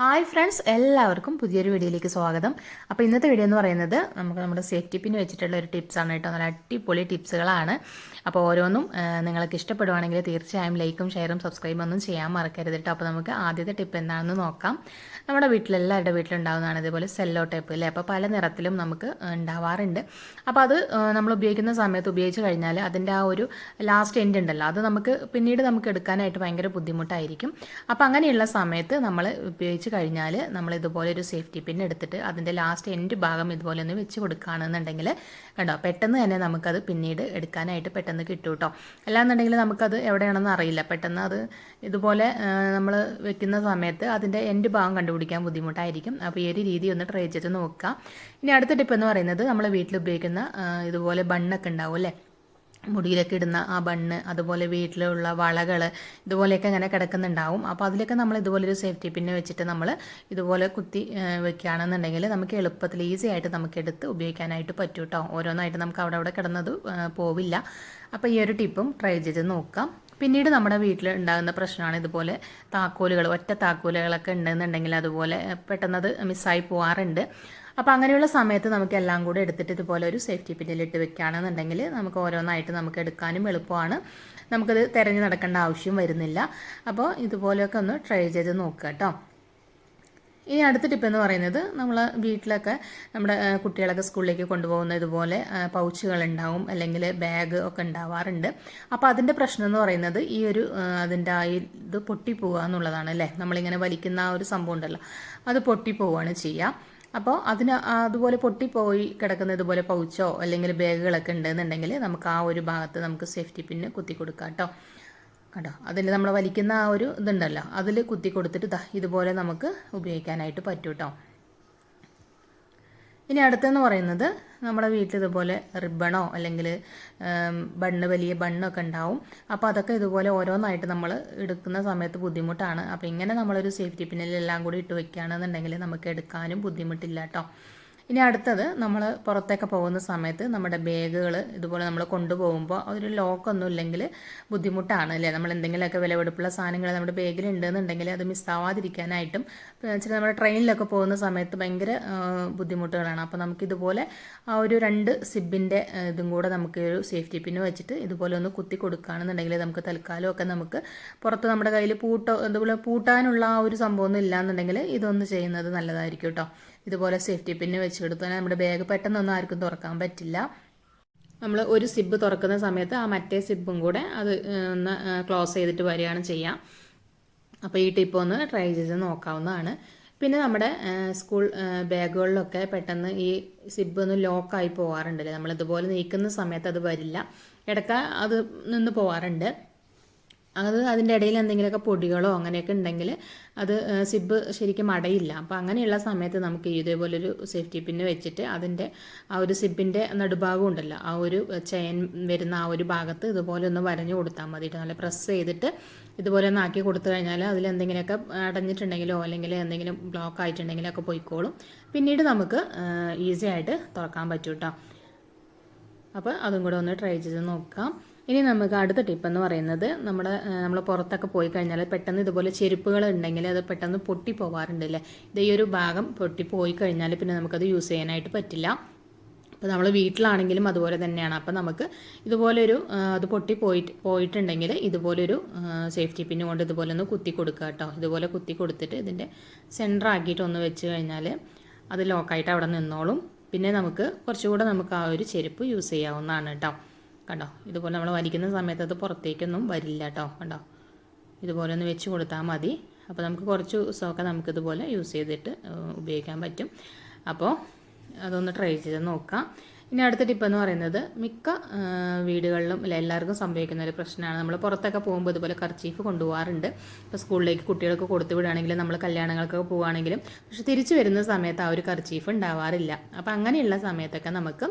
Hi friends എല്ലാവർക്കും പുതിയൊരു വീഡിയോയിലേക്ക് സ്വാഗതം. അപ്പോൾ ഇന്നത്തെ വീഡിയോ എന്ന് പറയുന്നത് നമുക്ക് നമ്മുടെ സേഫ്റ്റി പിൻ വെച്ചിട്ടുള്ള ഒരു ടിപ്സാണ് കേട്ടോ. നല്ല അടിപൊളി ടിപ്സുകളാണ് അപ്പോൾ ഓരോന്നും നിങ്ങൾക്ക് ഇഷ്ടപ്പെടുവാണെങ്കിൽ തീർച്ചയായും ലൈക്കും ഷെയറും സബ്സ്ക്രൈബും ഒന്നും ചെയ്യാൻ മറക്കരുത് കേട്ടോ. അപ്പോൾ നമുക്ക് ആദ്യത്തെ ടിപ്പ് എന്താണെന്ന് നോക്കാം. നമ്മുടെ വീട്ടിലെല്ലാവരുടെ വീട്ടിലുണ്ടാകുന്നതാണ് ഇതുപോലെ സെല്ലോ ടൈപ്പ് അല്ലേ അപ്പോൾ പല നിറത്തിലും നമുക്ക് ഉണ്ടാവാറുണ്ട്. അപ്പോൾ അത് നമ്മൾ ഉപയോഗിക്കുന്ന സമയത്ത് ഉപയോഗിച്ച് കഴിഞ്ഞാൽ അതിന്റെ ആ ഒരു ലാസ്റ്റ് എൻഡ് ഉണ്ടല്ലോ അത് നമുക്ക് പിന്നീട് നമുക്ക് എടുക്കാനായിട്ട് ഭയങ്കര ബുദ്ധിമുട്ടായിരിക്കും. അപ്പോൾ അങ്ങനെയുള്ള സമയത്ത് നമ്മൾ ഉപയോഗിച്ച് കഴിഞ്ഞാൽ നമ്മൾ ഇതുപോലെ ഒരു സേഫ്റ്റി പിൻ എടുത്തിട്ട് അതിന്റെ ലാസ്റ്റ് എൻഡ് ഭാഗം ഇതുപോലെ ഒന്ന് വെച്ച് കൊടുക്കുകയാണെന്നുണ്ടെങ്കിൽ കണ്ടോ പെട്ടെന്ന് തന്നെ നമുക്കത് പിന്നീട് എടുക്കാനായിട്ട് പെട്ടെന്ന് കിട്ടും കേട്ടോ അല്ലാന്നുണ്ടെങ്കിൽ നമുക്കത് എവിടെയാണെന്ന് അറിയില്ല. പെട്ടെന്ന് അത് ഇതുപോലെ നമ്മൾ വെക്കുന്ന സമയത്ത് അതിന്റെ എൻഡ് ഭാഗം കണ്ടുപിടിക്കാൻ ബുദ്ധിമുട്ടായിരിക്കും. അപ്പോൾ ഈ ഒരു രീതി ഒന്ന് ട്രൈ ചെയ്ത് നോക്കുക ഇനി അടുത്ത ടിപ്പ് എന്ന് പറയുന്നത് നമ്മൾ വീട്ടിൽ ഉപയോഗിക്കുന്ന ഇതുപോലെ ബണ്ണൊക്കെ ഉണ്ടാവും അല്ലേ? മുടിയിലൊക്കെ ഇടുന്ന ആ ബണ്ണ് അതുപോലെ വീട്ടിലുള്ള വളകൾ ഇതുപോലെയൊക്കെ അങ്ങനെ കിടക്കുന്നുണ്ടാവും. അപ്പോൾ അതിലൊക്കെ നമ്മൾ ഇതുപോലൊരു സേഫ്റ്റി പിന്നെ വെച്ചിട്ട് നമ്മൾ ഇതുപോലെ കുത്തി വെക്കുകയാണെന്നുണ്ടെങ്കിൽ നമുക്ക് എളുപ്പത്തിൽ ഈസി ആയിട്ട് നമുക്ക് എടുത്ത് ഉപയോഗിക്കാനായിട്ട് പറ്റും കേട്ടോ ഓരോന്നായിട്ട് നമുക്ക് അവിടെ അവിടെ കിടന്നത് പോവില്ല. അപ്പോൾ ഈ ഒരു ടിപ്പും ട്രൈ ചെയ്ത് നോക്കാം. പിന്നീട് നമ്മുടെ വീട്ടിൽ ഉണ്ടാകുന്ന പ്രശ്നമാണ് ഇതുപോലെ താക്കോലുകൾ. ഒറ്റ താക്കോലുകളൊക്കെ ഉണ്ടെന്നുണ്ടെങ്കിൽ അതുപോലെ പെട്ടെന്നത് മിസ്സായി പോകാറുണ്ട് അപ്പോൾ അങ്ങനെയുള്ള സമയത്ത് നമുക്ക് എല്ലാം കൂടെ എടുത്തിട്ട് ഇതുപോലെ ഒരു സേഫ്റ്റി പിന്നിലിട്ട് വെക്കുകയാണെന്നുണ്ടെങ്കിൽ നമുക്ക് ഓരോന്നായിട്ട് നമുക്ക് എടുക്കാനും എളുപ്പമാണ്. നമുക്കത് തിരഞ്ഞു നടക്കേണ്ട ആവശ്യം വരുന്നില്ല. അപ്പോൾ ഇതുപോലെയൊക്കെ ഒന്ന് ട്രൈ ചെയ്ത് നോക്കുക കേട്ടോ. ഇനി അടുത്ത ടിപ്പ് എന്ന് പറയുന്നത് നമ്മൾ വീട്ടിലൊക്കെ നമ്മുടെ കുട്ടികളൊക്കെ സ്കൂളിലേക്ക് കൊണ്ടുപോകുന്ന ഇതുപോലെ പൗച്ചുകൾ ഉണ്ടാവും അല്ലെങ്കിൽ ബാഗ് ഒക്കെ ഉണ്ടാവാറുണ്ട്. അപ്പോൾ അതിന്റെ പ്രശ്നം എന്ന് പറയുന്നത് ഈ ഒരു അതിന്റെ ആ ഇത് പൊട്ടിപ്പോവുക എന്നുള്ളതാണ് അല്ലേ? നമ്മളിങ്ങനെ വലിക്കുന്ന ആ ഒരു സംഭവം ഉണ്ടല്ലോ. അത് പൊട്ടിപ്പോവുകയാണ് ചെയ്യുക. അപ്പോൾ അതിന് അതുപോലെ പൊട്ടിപ്പോയി കിടക്കുന്ന ഇതുപോലെ പൗച്ചോ അല്ലെങ്കിൽ ബാഗുകളൊക്കെ ഉണ്ടെന്നുണ്ടെങ്കിൽ നമുക്ക് ആ ഒരു ഭാഗത്ത് നമുക്ക് സേഫ്റ്റി പിന്ന് കുത്തി കൊടുക്കാം കേട്ടോ കണ്ടോ? അതിൽ നമ്മൾ വലിക്കുന്ന ആ ഒരു ഇതുണ്ടല്ലോ. അതിൽ കുത്തി കൊടുത്തിട്ട് ഇതുപോലെ നമുക്ക് ഉപയോഗിക്കാനായിട്ട് പറ്റും കേട്ടോ ഇനി അടുത്തെന്ന് പറയുന്നത് നമ്മുടെ വീട്ടിൽ ഇതുപോലെ റിബണോ അല്ലെങ്കിൽ ബണ്ണ് വലിയ ബണ്ണൊക്കെ ഉണ്ടാവും. അപ്പോൾ അതൊക്കെ ഇതുപോലെ ഓരോന്നായിട്ട് നമ്മൾ എടുക്കുന്ന സമയത്ത് ബുദ്ധിമുട്ടാണ്. അപ്പോൾ ഇങ്ങനെ നമ്മളൊരു സേഫ്റ്റി പിന്നിലെല്ലാം കൂടി ഇട്ട് വെക്കുകയാണെന്നുണ്ടെങ്കിൽ നമുക്ക് എടുക്കാനും ബുദ്ധിമുട്ടില്ല കേട്ടോ ഇനി അടുത്തത് നമ്മൾ പുറത്തൊക്കെ പോകുന്ന സമയത്ത് നമ്മുടെ ബാഗുകൾ ഇതുപോലെ നമ്മൾ കൊണ്ടുപോകുമ്പോൾ ഒരു ലോക്കൊന്നും ഇല്ലെങ്കിൽ ബുദ്ധിമുട്ടാണ് അല്ലേ? നമ്മൾ എന്തെങ്കിലുമൊക്കെ വിലവെടുപ്പുള്ള സാധനങ്ങൾ നമ്മുടെ ബാഗിൽ ഉണ്ടെന്നുണ്ടെങ്കിൽ അത് മിസ്സാവാതിരിക്കാനായിട്ടും ചില നമ്മുടെ ട്രെയിനിലൊക്കെ പോകുന്ന സമയത്ത് ഭയങ്കര ബുദ്ധിമുട്ടുകളാണ്. അപ്പോൾ നമുക്കിതുപോലെ ആ ഒരു രണ്ട് സിബിന്റെ ഇതും കൂടെ നമുക്ക് ഒരു സേഫ്റ്റി പിന്ന് വെച്ചിട്ട് ഇതുപോലെ ഒന്ന് കുത്തി കൊടുക്കുകയാണെന്നുണ്ടെങ്കിൽ നമുക്ക് തൽക്കാലം ഒക്കെ നമുക്ക് പുറത്ത് നമ്മുടെ കയ്യിൽ പൂട്ടോ ഇതുപോലെ പൂട്ടാനുള്ള ആ ഒരു സംഭവമൊന്നും ഇല്ലാന്നുണ്ടെങ്കിൽ ഇതൊന്ന് ചെയ്യുന്നത് നല്ലതായിരിക്കും കേട്ടോ ഇതുപോലെ സേഫ്റ്റി പിന്ന് വെച്ച് കൊടുത്താൽ നമ്മുടെ ബാഗ് പെട്ടെന്നൊന്നും ആർക്കും തുറക്കാൻ പറ്റില്ല. നമ്മൾ ഒരു സിബ് തുറക്കുന്ന സമയത്ത് ആ മറ്റേ സിബും കൂടെ അത് ഒന്ന് ക്ലോസ് ചെയ്തിട്ട് വരികയാണ് ചെയ്യുക അപ്പോൾ ഈ ടിപ്പ് ഒന്ന് ട്രൈ ചെയ്ത് നോക്കാവുന്നതാണ്. പിന്നെ നമ്മുടെ സ്കൂൾ ബാഗുകളിലൊക്കെ പെട്ടെന്ന് ഈ സിബ് ഒന്ന് ലോക്കായി പോകാറുണ്ടല്ലേ നമ്മൾ ഇതുപോലെ നീക്കുന്ന സമയത്ത് അത് വരില്ല. ഇടയ്ക്ക് അത് നിന്ന് പോകാറുണ്ട് അത് അതിന്റെ ഇടയിൽ എന്തെങ്കിലുമൊക്കെ പൊടികളോ അങ്ങനെയൊക്കെ ഉണ്ടെങ്കിൽ അത് സിബ് ശരിക്കും അടയില്ല. അപ്പോൾ അങ്ങനെയുള്ള സമയത്ത് നമുക്ക് ഇതേപോലൊരു സേഫ്റ്റി പിന്ന് വെച്ചിട്ട് അതിന്റെ ആ ഒരു സിബിന്റെ നടുഭാഗം ഉണ്ടല്ലോ ആ ഒരു ചെയിൻ വരുന്ന ആ ഒരു ഭാഗത്ത് ഇതുപോലെ ഒന്ന് വരഞ്ഞു കൊടുത്താൽ മതി. നല്ല പ്രസ് ചെയ്തിട്ട് ഇതുപോലെ ഒന്ന് ആക്കി കൊടുത്തു കഴിഞ്ഞാൽ അതിൽ എന്തെങ്കിലുമൊക്കെ അടഞ്ഞിട്ടുണ്ടെങ്കിലോ അല്ലെങ്കിൽ എന്തെങ്കിലും ബ്ലോക്ക് ആയിട്ടുണ്ടെങ്കിലോ ഒക്കെ പോയിക്കോളും. പിന്നീട് നമുക്ക് ഈസി ആയിട്ട് തുറക്കാൻ പറ്റും കേട്ടോ അപ്പോൾ അതും കൂടെ ഒന്ന് ട്രൈ ചെയ്ത് നോക്കാം. ഇനി നമുക്ക് അടുത്ത ടിപ്പ് എന്ന് പറയുന്നത് നമ്മുടെ നമ്മൾ പുറത്തൊക്കെ പോയി കഴിഞ്ഞാൽ പെട്ടെന്ന് ഇതുപോലെ ചെരുപ്പുകൾ ഉണ്ടെങ്കിൽ അത് പെട്ടെന്ന് പൊട്ടി പോകാറുണ്ട് അല്ലേ ഇത് ഈ ഒരു ഭാഗം പൊട്ടി പോയി കഴിഞ്ഞാൽ പിന്നെ നമുക്കത് യൂസ് ചെയ്യാനായിട്ട് പറ്റില്ല. അപ്പോൾ നമ്മൾ വീട്ടിലാണെങ്കിലും അതുപോലെ തന്നെയാണ്. അപ്പോൾ നമുക്ക് ഇതുപോലൊരു അത് പൊട്ടി പോയിട്ട് പോയിട്ടുണ്ടെങ്കിൽ ഇതുപോലൊരു സേഫ്റ്റി പിന്നു കൊണ്ട് ഇതുപോലെ ഒന്ന് കുത്തി കൊടുക്കുക കേട്ടോ ഇതുപോലെ കുത്തി കൊടുത്തിട്ട് ഇതിന്റെ സെന്റർ ആക്കിയിട്ട് ഒന്ന് വെച്ച് കഴിഞ്ഞാൽ അത് ലോക്കായിട്ട് അവിടെ നിന്നോളും. പിന്നെ നമുക്ക് കുറച്ചുകൂടെ നമുക്ക് ആ ഒരു ചെരുപ്പ് യൂസ് ചെയ്യാവുന്നതാണ് കേട്ടോ കണ്ടോ? ഇതുപോലെ നമ്മൾ വലിക്കുന്ന സമയത്ത് അത് പുറത്തേക്കൊന്നും വരില്ല കേട്ടോ കണ്ടോ? ഇതുപോലെ ഒന്ന് വെച്ച് കൊടുത്താൽ മതി. അപ്പോൾ നമുക്ക് കുറച്ച് ദിവസമൊക്കെ നമുക്കിതുപോലെ യൂസ് ചെയ്തിട്ട് ഉപയോഗിക്കാൻ പറ്റും. അപ്പോൾ അതൊന്ന് ട്രൈ ചെയ്ത് നോക്കാം. ഇനി അടുത്ത ടിപ്പ് എന്ന് പറയുന്നത് മിക്ക വീടുകളിലും അല്ല എല്ലാവർക്കും സംഭവിക്കുന്ന ഒരു പ്രശ്നമാണ്. നമ്മൾ പുറത്തൊക്കെ പോകുമ്പോൾ ഇതുപോലെ കർച്ചീഫ് കൊണ്ടുപോകാറുണ്ട് ഇപ്പോൾ സ്കൂളിലേക്ക് കുട്ടികൾക്ക് കൊടുത്തു വിടുകയാണെങ്കിലും നമ്മൾ കല്യാണങ്ങൾക്കൊക്കെ പോവുകയാണെങ്കിലും പക്ഷെ തിരിച്ചു വരുന്ന സമയത്ത് ആ ഒരു കർച്ചീഫ് ഉണ്ടാവാറില്ല. അപ്പോൾ അങ്ങനെയുള്ള സമയത്തൊക്കെ നമുക്ക്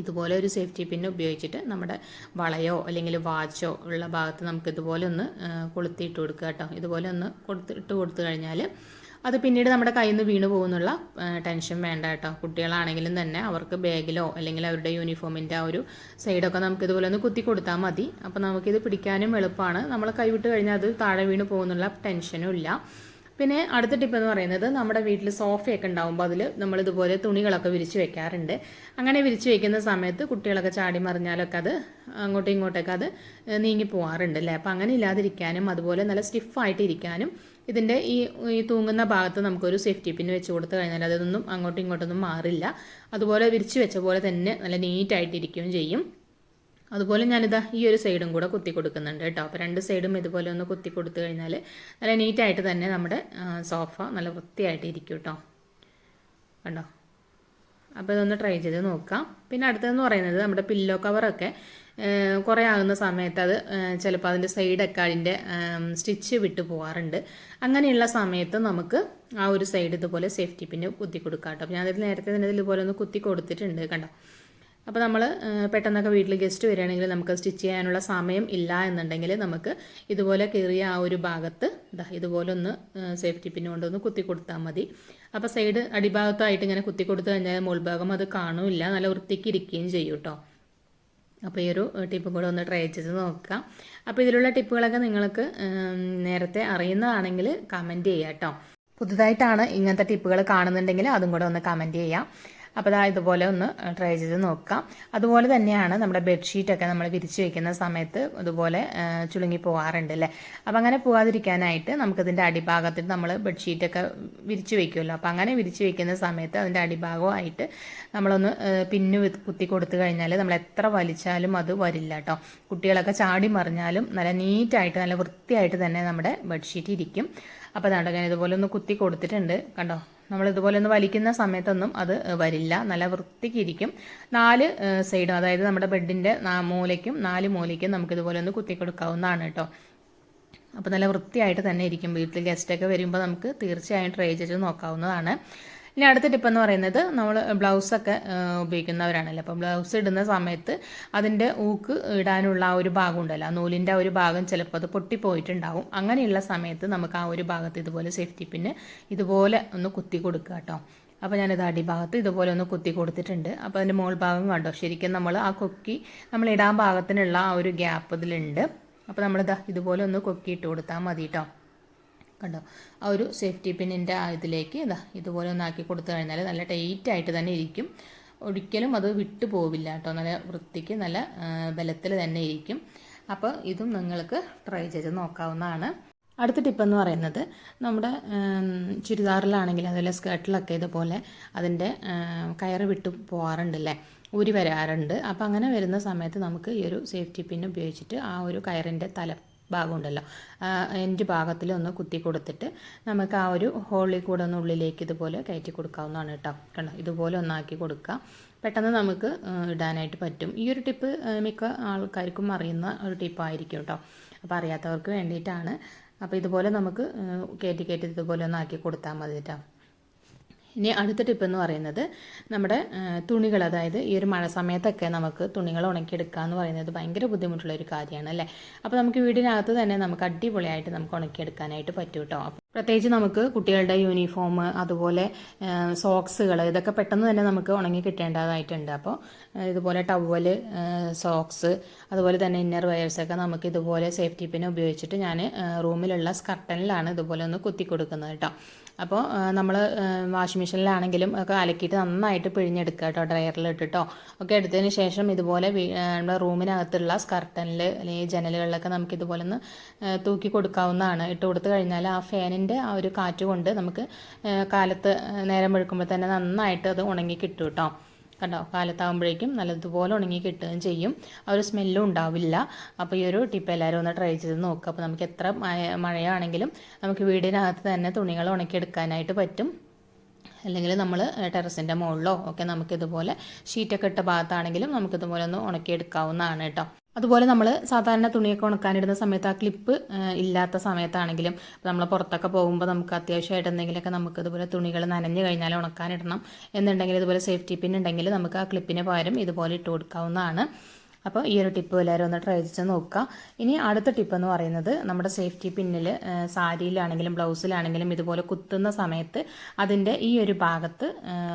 ഇതുപോലെ ഒരു സേഫ്റ്റി പിൻ ഉപയോഗിച്ചിട്ട് നമ്മുടെ വളയോ അല്ലെങ്കിൽ വാച്ചോ ഉള്ള ഭാഗത്ത് നമുക്ക് ഇതുപോലെ ഒന്ന് കൊളുത്തിയിട്ട് കൊടുക്കുക കേട്ടോ. ഇതുപോലെ ഒന്ന് കൊടുത്തിട്ട് കൊടുത്തു കഴിഞ്ഞാൽ അത് പിന്നീട് നമ്മുടെ കയ്യിൽ നിന്ന് വീണ് പോകുന്നുള്ള ടെൻഷൻ വേണ്ട കേട്ടോ. കുട്ടികളാണെങ്കിലും തന്നെ അവർക്ക് ബാഗിലോ അല്ലെങ്കിൽ അവരുടെ യൂണിഫോമിന്റെ ആ ഒരു സൈഡൊക്കെ നമുക്ക് ഇതുപോലെ ഒന്ന് കുത്തി കൊടുത്താൽ മതി. അപ്പോൾ നമുക്കിത് പിടിക്കാനും എളുപ്പമാണ് നമ്മൾ കൈവിട്ട് കഴിഞ്ഞാൽ അത് താഴെ വീണ് പോകുന്നുള്ള ടെൻഷനും ഇല്ല. പിന്നെ അടുത്ത ടിപ്പ് എന്ന് പറയുന്നത് നമ്മുടെ വീട്ടിൽ സോഫയൊക്കെ ഉണ്ടാകുമ്പോൾ അതിൽ നമ്മൾ ഇതുപോലെ തുണികളൊക്കെ വിരിച്ച് വെക്കാറുണ്ട്. അങ്ങനെ വിരിച്ച് വെക്കുന്ന സമയത്ത് കുട്ടികളൊക്കെ ചാടി മറിഞ്ഞാലൊക്കെ അത് അങ്ങോട്ടും ഇങ്ങോട്ടൊക്കെ അത് നീങ്ങി പോകാറുണ്ട് അല്ലേ? അപ്പോൾ അങ്ങനെ ഇല്ലാതിരിക്കാനും അതുപോലെ നല്ല സ്റ്റിഫായിട്ട് ഇരിക്കാനും ഇതിന്റെ ഈ ഈ തൂങ്ങുന്ന ഭാഗത്ത് നമുക്കൊരു സേഫ്റ്റി പിൻ വെച്ച് കൊടുത്തു കഴിഞ്ഞാൽ അതൊന്നും അങ്ങോട്ടും ഇങ്ങോട്ടൊന്നും മാറില്ല. അതുപോലെ വിരിച്ച് വെച്ച പോലെ തന്നെ നല്ല നീറ്റായിട്ടിരിക്കുകയും ചെയ്യും. അതുപോലെ ഞാനിതാ ഈ ഒരു സൈഡും കൂടെ കുത്തി കൊടുക്കുന്നുണ്ട് കേട്ടോ. അപ്പോൾ രണ്ട് സൈഡും ഇതുപോലെ ഒന്ന് കുത്തി കൊടുത്തു കഴിഞ്ഞാൽ നല്ല നീറ്റായിട്ട് തന്നെ നമ്മുടെ സോഫ നല്ല വൃത്തിയായിട്ട് ഇരിക്കും കേട്ടോ. കണ്ടോ? അപ്പോൾ ഇതൊന്ന് ട്രൈ ചെയ്ത് നോക്കാം. പിന്നെ അടുത്തതെന്ന് പറയുന്നത് നമ്മുടെ പില്ലോ കവറൊക്കെ കുറേ ആകുന്ന സമയത്ത് അത് ചിലപ്പോൾ അതിന്റെ സൈഡൊക്കെ അതിന്റെ സ്റ്റിച്ച് വിട്ടു പോകാറുണ്ട് അങ്ങനെയുള്ള സമയത്ത് നമുക്ക് ആ ഒരു സൈഡ് ഇതുപോലെ സേഫ്റ്റി പിന്നെ കുത്തി കൊടുക്കാം കേട്ടോ. ഞാനതിൽ നേരത്തെ തന്നെ ഇതുപോലെ ഒന്ന് കുത്തി കൊടുത്തിട്ടുണ്ട് കണ്ടോ? അപ്പോൾ നമ്മൾ പെട്ടെന്നൊക്കെ വീട്ടിൽ ഗസ്റ്റ് വരികയാണെങ്കിൽ നമുക്ക് സ്റ്റിച്ച് ചെയ്യാനുള്ള സമയം ഇല്ല എന്നുണ്ടെങ്കിൽ നമുക്ക് ഇതുപോലെ കീറിയ ആ ഒരു ഭാഗത്ത് ഇതാ ഇതുപോലെ ഒന്ന് സേഫ്റ്റി പിൻ കൊണ്ടൊന്ന് കുത്തി കൊടുത്താൽ മതി. അപ്പോൾ സൈഡ് അടിഭാഗത്തായിട്ട് ഇങ്ങനെ കുത്തി കൊടുത്തു കഴിഞ്ഞാൽ മുൾഭാഗം അത് കാണില്ല. നല്ല വൃത്തിക്ക് ഇരിക്കുകയും ചെയ്യും കേട്ടോ. അപ്പോൾ ഈ ഒരു ടിപ്പും കൂടെ ഒന്ന് ട്രൈ ചെയ്ത് നോക്കാം. അപ്പോൾ ഇതിലുള്ള ടിപ്പുകളൊക്കെ നിങ്ങൾക്ക് നേരത്തെ അറിയുന്നതാണെങ്കിൽ കമന്റ് ചെയ്യാം കേട്ടോ. പുതുതായിട്ടാണ് ഇങ്ങനത്തെ ടിപ്പുകൾ കാണുന്നുണ്ടെങ്കിൽ അതും കൂടെ ഒന്ന് കമന്റ് ചെയ്യാം. അപ്പോൾ അതാ ഇതുപോലെ ഒന്ന് ട്രൈ ചെയ്ത് നോക്കാം. അതുപോലെ തന്നെയാണ് നമ്മുടെ ബെഡ്ഷീറ്റൊക്കെ നമ്മൾ വിരിച്ച് വയ്ക്കുന്ന സമയത്ത് ഇതുപോലെ ചുളുങ്ങി പോകാറുണ്ട് അല്ലേ അപ്പോൾ അങ്ങനെ പോകാതിരിക്കാനായിട്ട് നമുക്കിതിന്റെ അടിഭാഗത്തിൽ നമ്മൾ ബെഡ്ഷീറ്റൊക്കെ വിരിച്ച് വയ്ക്കുമല്ലോ അപ്പോൾ അങ്ങനെ വിരിച്ച് വയ്ക്കുന്ന സമയത്ത് അതിന്റെ അടിഭാഗമായിട്ട് നമ്മളൊന്ന് പിന്നു കുത്തി കൊടുത്തു കഴിഞ്ഞാൽ നമ്മൾ എത്ര വലിച്ചാലും അത് വരില്ല കേട്ടോ കുട്ടികളൊക്കെ ചാടി മറിഞ്ഞാലും നല്ല നീറ്റായിട്ട് നല്ല വൃത്തിയായിട്ട് തന്നെ നമ്മുടെ ബെഡ്ഷീറ്റ് ഇരിക്കും. അപ്പോൾ അതാണ്ടോ ഞാൻ ഇതുപോലെ ഒന്ന് കുത്തി കൊടുത്തിട്ടുണ്ട്. കണ്ടോ? നമ്മൾ ഇതുപോലെ ഒന്ന് വലിക്കുന്ന സമയത്തൊന്നും അത് വരില്ല. നല്ല വൃത്തിക്കിരിക്കും. നാല് സൈഡും അതായത് നമ്മുടെ ബെഡിന്റെ മൂലയ്ക്കും നാല് മൂലയ്ക്കും നമുക്ക് ഇതുപോലെ ഒന്ന് കുത്തി കൊടുക്കാവുന്നതാണ് കേട്ടോ. അപ്പോൾ നല്ല വൃത്തിയായിട്ട് തന്നെ ഇരിക്കും. വീട്ടിൽ ഗസ്റ്റൊക്കെ വരുമ്പോൾ നമുക്ക് തീർച്ചയായും ട്രൈ ചെയ്ത് നോക്കാവുന്നതാണ്. ഇനി അടുത്ത ടിപ്പ് എന്ന് പറയുന്നത് നമ്മൾ ബ്ലൗസൊക്കെ ഉപയോഗിക്കുന്നവരാണല്ലോ. അപ്പോൾ ബ്ലൗസ് ഇടുന്ന സമയത്ത് അതിന്റെ ഊക്ക് ഇടാനുള്ള ആ ഒരു ഭാഗം ഉണ്ടല്ലോ. ആ നൂലിന്റെ ആ ഒരു ഭാഗം ചിലപ്പോൾ അത് പൊട്ടിപ്പോയിട്ടുണ്ടാവും അങ്ങനെയുള്ള സമയത്ത് നമുക്ക് ആ ഒരു ഭാഗത്ത് ഇതുപോലെ സേഫ്റ്റി പിന്നെ ഇതുപോലെ ഒന്ന് കുത്തി കൊടുക്കുക കേട്ടോ. അപ്പോൾ ഞാനിത് അടിഭാഗത്ത് ഇതുപോലെ ഒന്ന് കുത്തി കൊടുത്തിട്ടുണ്ട്. അപ്പോൾ അതിന്റെ മോൾ ഭാഗം കണ്ടോ? ശരിക്കും നമ്മൾ ആ കൊക്കി നമ്മൾ ഇടാൻ ഭാഗത്തിനുള്ള ആ ഒരു ഗ്യാപ്പ് ഇതിലുണ്ട്. അപ്പോൾ നമ്മൾ നമ്മളിതാ ഇതുപോലെ ഒന്ന് കൊക്കി ഇട്ട് കൊടുത്താൽ മതി കേട്ടോ. കണ്ടോ? ആ ഒരു സേഫ്റ്റി പിന്നിന്റെ ഇതിലേക്ക് ഇതാ ഇതുപോലെ ഒന്നാക്കി കൊടുത്തു കഴിഞ്ഞാൽ നല്ല ടൈറ്റ് ആയിട്ട് തന്നെ ഇരിക്കും. ഒരിക്കലും അത് വിട്ടു പോവില്ല കേട്ടോ. നല്ല വൃത്തിക്ക് നല്ല ബലത്തിൽ തന്നെ ഇരിക്കും. അപ്പോൾ ഇതും നിങ്ങൾക്ക് ട്രൈ ചെയ്ത് നോക്കാവുന്നതാണ്. അടുത്ത ടിപ്പ് എന്ന് പറയുന്നത് നമ്മുടെ ചുരിദാറിലാണെങ്കിൽ അതുപോലെ സ്കേർട്ടിലൊക്കെ ഇതുപോലെ അതിന്റെ കയറ് വിട്ടു പോകാറുണ്ടല്ലേ ഊരി വരാറുണ്ട്. അപ്പോൾ അങ്ങനെ വരുന്ന സമയത്ത് നമുക്ക് ഈ ഒരു സേഫ്റ്റി പിൻ ഉപയോഗിച്ചിട്ട് ആ ഒരു കയറിന്റെ തല ഭാഗമുണ്ടല്ലോ. എന്റെ ഭാഗത്തിൽ ഒന്ന് കുത്തി കൊടുത്തിട്ട് നമുക്ക് ആ ഒരു ഹോളിൽ കൂടെ ഒന്ന് ഉള്ളിലേക്ക് ഇതുപോലെ കയറ്റി കൊടുക്കാവുന്നതാണ് കേട്ടോ. കണ്ടോ? ഇതുപോലെ ഒന്നാക്കി കൊടുക്കുക. പെട്ടെന്ന് നമുക്ക് ഇടാനായിട്ട് പറ്റും. ഈ ഒരു ടിപ്പ് മിക്ക ആൾക്കാർക്കും അറിയുന്ന ഒരു ടിപ്പായിരിക്കും കേട്ടോ. അപ്പോൾ അറിയാത്തവർക്ക് വേണ്ടിയിട്ടാണ്. അപ്പോൾ ഇതുപോലെ നമുക്ക് കയറ്റി കയറ്റി ഇതുപോലെ ഒന്നാക്കി കൊടുത്താൽ മതി കേട്ടോ. ഇനി അടുത്ത ടിപ്പ് എന്ന് പറയുന്നത് നമ്മുടെ തുണികൾ. അതായത് ഈ ഒരു മഴ സമയത്തൊക്കെ നമുക്ക് തുണികൾ ഉണക്കിയെടുക്കുക എന്ന് പറയുന്നത് ഭയങ്കര ബുദ്ധിമുട്ടുള്ള ഒരു കാര്യമാണ് അല്ലേ? അപ്പോൾ നമുക്ക് വീടിനകത്ത് തന്നെ നമുക്ക് അടിപൊളിയായിട്ട് നമുക്ക് ഉണക്കിയെടുക്കാനായിട്ട് പറ്റും കേട്ടോ പ്രത്യേകിച്ച് നമുക്ക് കുട്ടികളുടെ യൂണിഫോം അതുപോലെ സോക്സുകൾ ഇതൊക്കെ പെട്ടെന്ന് തന്നെ നമുക്ക് ഉണങ്ങി കിട്ടേണ്ടതായിട്ടുണ്ട്. അപ്പോൾ ഇതുപോലെ ടവൽ സോക്സ് അതുപോലെ തന്നെ ഇന്നർ വയേഴ്സൊക്കെ നമുക്ക് ഇതുപോലെ സേഫ്റ്റി പിൻ ഉപയോഗിച്ചിട്ട് ഞാൻ റൂമിലുള്ള സ്കർട്ടനിലാണ് ഇതുപോലെ ഒന്ന് കുത്തി കൊടുക്കുന്നത് കേട്ടോ അപ്പോൾ നമ്മൾ വാഷിംഗ് മെഷീനിലാണെങ്കിലും ഒക്കെ അലക്കിയിട്ട് നന്നായിട്ട് പിഴിഞ്ഞെടുക്കുക കേട്ടോ ഡ്രയറിൽ ഇട്ടിട്ടോ. ഒക്കെ എടുത്തതിന് ശേഷം ഇതുപോലെ നമ്മുടെ റൂമിനകത്തുള്ള സ്കർട്ടനിൽ അല്ലെങ്കിൽ ജനലുകളിലൊക്കെ നമുക്ക് ഇതുപോലെ ഒന്ന് തൂക്കി കൊടുക്കാവുന്നതാണ്. ഇട്ട് കൊടുത്തു കഴിഞ്ഞാൽ ആ ഫാനിന്റെ ആ ഒരു കാറ്റ് കൊണ്ട് നമുക്ക് കാലത്ത് നേരം വെളുക്കുമ്പോൾ തന്നെ നന്നായിട്ട് അത് ഉണങ്ങി കിട്ടും കേട്ടോ. കണ്ടോ? കാലത്താകുമ്പോഴേക്കും നല്ലതുപോലെ ഉണങ്ങി കിട്ടുകയും ചെയ്യും. ആ ഒരു സ്മെല്ലും ഉണ്ടാവില്ല. അപ്പോൾ ഈ ഒരു ടിപ്പ് എല്ലാവരും ഒന്ന് ട്രൈ ചെയ്ത് നോക്കുക അപ്പോൾ നമുക്ക് എത്ര മഴയാണെങ്കിലും നമുക്ക് വീടിനകത്ത് തന്നെ തുണികൾ ഉണക്കിയെടുക്കാനായിട്ട് പറ്റും. അല്ലെങ്കിൽ നമ്മൾ ടെറസിന്റെ മുകളിലോ ഒക്കെ നമുക്കിതുപോലെ ഷീറ്റൊക്കെ ഇട്ട ഭാഗത്താണെങ്കിലും നമുക്കിതുപോലെ ഒന്ന് ഉണക്കിയെടുക്കാവുന്നതാണ് കേട്ടോ. അതുപോലെ നമ്മൾ സാധാരണ തുണിയൊക്കെ ഉണക്കാനിടുന്ന സമയത്ത് ആ ക്ലിപ്പ് ഇല്ലാത്ത സമയത്താണെങ്കിലും നമ്മൾ പുറത്തൊക്കെ പോകുമ്പോൾ നമുക്ക് അത്യാവശ്യമായിട്ട് എന്തെങ്കിലുമൊക്കെ നമുക്ക് ഇതുപോലെ തുണികൾ നനഞ്ഞു കഴിഞ്ഞാൽ ഉണക്കാനിടണം എന്നുണ്ടെങ്കിൽ ഇതുപോലെ സേഫ്റ്റി പിൻ ഉണ്ടെങ്കിൽ നമുക്ക് ആ ക്ലിപ്പിന് പകരം ഇതുപോലെ ഇട്ട് കൊടുക്കാവുന്നതാണ്. അപ്പോൾ ഈ ഒരു ടിപ്പ് എല്ലാവരും ഒന്ന് ട്രൈ ചെയ്ത് നോക്കുക ഇനി അടുത്ത ടിപ്പ് എന്ന് പറയുന്നത് നമ്മുടെ സേഫ്റ്റി പിന്നിൽ സാരിയിലാണെങ്കിലും ബ്ലൗസിലാണെങ്കിലും ഇതുപോലെ കുത്തുന്ന സമയത്ത് അതിന്റെ ഈ ഒരു ഭാഗത്ത്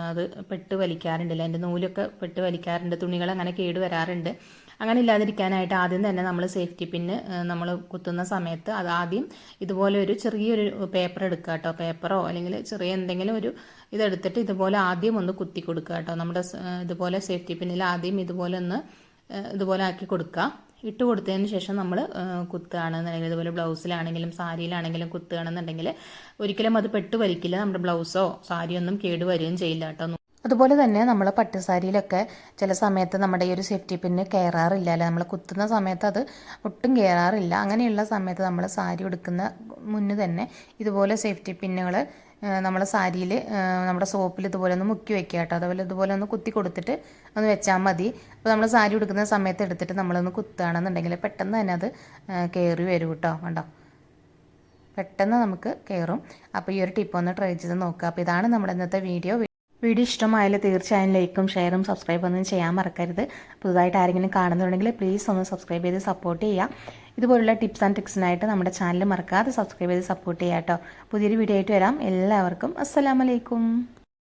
അത് പെട്ട് വലിക്കാറുണ്ടല്ലോ? അതിന്റെ നൂലൊക്കെ പെട്ട് വലിക്കാറുണ്ട് തുണികൾ അങ്ങനെ കേട് വരാറുണ്ട്. അങ്ങനെ ഇല്ലാതിരിക്കാനായിട്ട് ആദ്യം തന്നെ നമ്മൾ സേഫ്റ്റി പിന്ന് നമ്മൾ കുത്തുന്ന സമയത്ത് അത് ആദ്യം ഇതുപോലെ ഒരു ചെറിയൊരു പേപ്പർ എടുക്കുക കേട്ടോ പേപ്പറോ അല്ലെങ്കിൽ ചെറിയ എന്തെങ്കിലും ഒരു ഇതെടുത്തിട്ട് ഇതുപോലെ ആദ്യം ഒന്ന് കുത്തി കൊടുക്കുക കേട്ടോ നമ്മുടെ ഇതുപോലെ സേഫ്റ്റി പിന്നിൽ ആദ്യം ഇതുപോലെ ഒന്ന് ഇതുപോലെ ആക്കി കൊടുക്കുക ഇട്ട് കൊടുത്തതിന് ശേഷം നമ്മൾ കുത്തുകയാണെന്നുണ്ടെങ്കിൽ ഇതുപോലെ ബ്ലൗസിലാണെങ്കിലും സാരിയിലാണെങ്കിലും കുത്തുകയാണെന്നുണ്ടെങ്കിൽ ഒരിക്കലും അത് പെട്ട് വലിക്കില്ല നമ്മുടെ ബ്ലൗസോ സാരിയൊന്നും കേടുവരികയും കേട് വരികയും ചെയ്യില്ല കേട്ടോ അതുപോലെ തന്നെ നമ്മൾ പട്ടുസാരിയിലൊക്കെ ചില സമയത്ത് നമ്മുടെ ഈ ഒരു സേഫ്റ്റി പിന്ന് കയറാറില്ല അല്ലെ? നമ്മൾ കുത്തുന്ന സമയത്ത് അത് ഒട്ടും കയറാറില്ല. അങ്ങനെയുള്ള സമയത്ത് നമ്മൾ സാരി ഉടുക്കുന്ന മുന്നേ തന്നെ ഇതുപോലെ സേഫ്റ്റി പിന്നുകൾ നമ്മൾ സാരിയിൽ നമ്മുടെ സോപ്പിൽ ഇതുപോലെ ഒന്ന് മുക്കി വെക്കുക കേട്ടോ. അതുപോലെ ഇതുപോലെ ഒന്ന് കുത്തി കൊടുത്തിട്ട് ഒന്ന് വെച്ചാൽ മതി. അപ്പോൾ നമ്മൾ സാരി ഉടുക്കുന്ന സമയത്ത് എടുത്തിട്ട് നമ്മളൊന്ന് കുത്തുകയാണെന്നുണ്ടെങ്കിൽ പെട്ടെന്ന് തന്നെ അത് കയറി വരും കേട്ടോ. കണ്ടോ? പെട്ടെന്ന് നമുക്ക് കയറും അപ്പോൾ ഈ ഒരു ടിപ്പ് ഒന്ന് ട്രൈ ചെയ്ത് നോക്കുക. അപ്പോൾ ഇതാണ് നമ്മുടെ ഇന്നത്തെ വീഡിയോ വീഡിയോ ഇഷ്ടമായാൽ തീർച്ചയായും ലൈക്കും ഷെയറും സബ്സ്ക്രൈബ് ഒന്നും ചെയ്യാൻ മറക്കരുത്. പുതുതായിട്ട് ആരെങ്കിലും കാണുന്നുണ്ടെങ്കിൽ പ്ലീസ് ഒന്ന് സബ്സ്ക്രൈബ് ചെയ്ത് സപ്പോർട്ട് ചെയ്യുക. ഇതുപോലുള്ള ടിപ്സ് ആൻഡ് ട്രിക്സിനായിട്ട് നമ്മുടെ ചാനൽ മറക്കാതെ സബ്സ്ക്രൈബ് ചെയ്ത് സപ്പോർട്ട് ചെയ്യാം കേട്ടോ പുതിയൊരു വീഡിയോ ആയിട്ട് വരാം. എല്ലാവർക്കും അസ്സലാമലൈക്കും